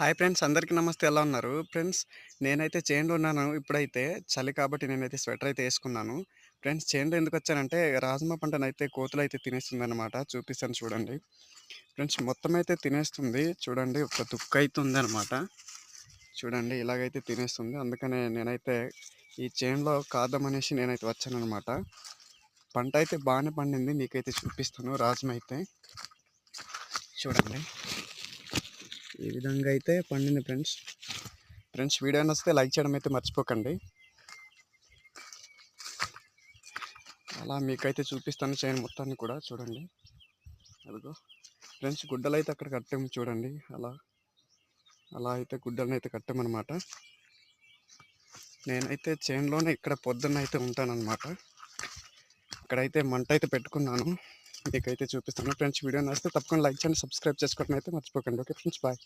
Hi friends అందరికీ నమస్తే. ఎలా ఉన్నారు? ఫ్రెండ్స్ నేనైతే చేనులో ఉన్నాను. ఇప్పుడైతే చలి కాబట్టి నేనైతే స్వెటర్ అయితే వేసుకున్నాను. ఫ్రెండ్స్ చేనులో ఎందుకు వచ్చానంటే రాజ్మా పంటనైతే కోతులు అయితే తినేస్తుంది అనమాట చూపిస్తాను చూడండి. ఫ్రెండ్స్ మొత్తం అయితే తినేస్తుంది. చూడండి ఒక దుక్క అయితే అనమాట చూడండి ఇలాగైతే తినేస్తుంది. అందుకనే నేనైతే ఈ చేనులో కాద్దామనేసి నేనైతే వచ్చానమాట పంట అయితే బాగానే పండింది. మీకైతే చూపిస్తాను. రాజ్మా అయితే. చూడండి. ఈ విధంగా అయితే పండింది ఫ్రెండ్స్. ఫ్రెండ్స్ వీడియో నచ్చితే లైక్ చేయడం అయితే మర్చిపోకండి. అలా మీకైతే చూపిస్తాను చైన్ మొత్తాన్ని కూడా చూడండి. అదిగో. ఫ్రెండ్స్ గుడ్డలు అయితే అక్కడ కట్టాము చూడండి. అలా అలా అయితే గుడ్డలను అయితే కట్టామన్నమాట. నేనైతే చైన్లోనే ఇక్కడ పొద్దున్న అయితే ఉంటానన్నమాట. ఇక్కడైతే మంట అయితే పెట్టుకున్నాను. మీకైతే చూపిస్తున్నాను ఫ్రెండ్స్ వీడియో నచ్చితే తప్పకుండా లైక్ చేయండి సబ్స్క్రైబ్ చేసుకోవడం అయితే మర్చిపోకండి. Okay friends bye.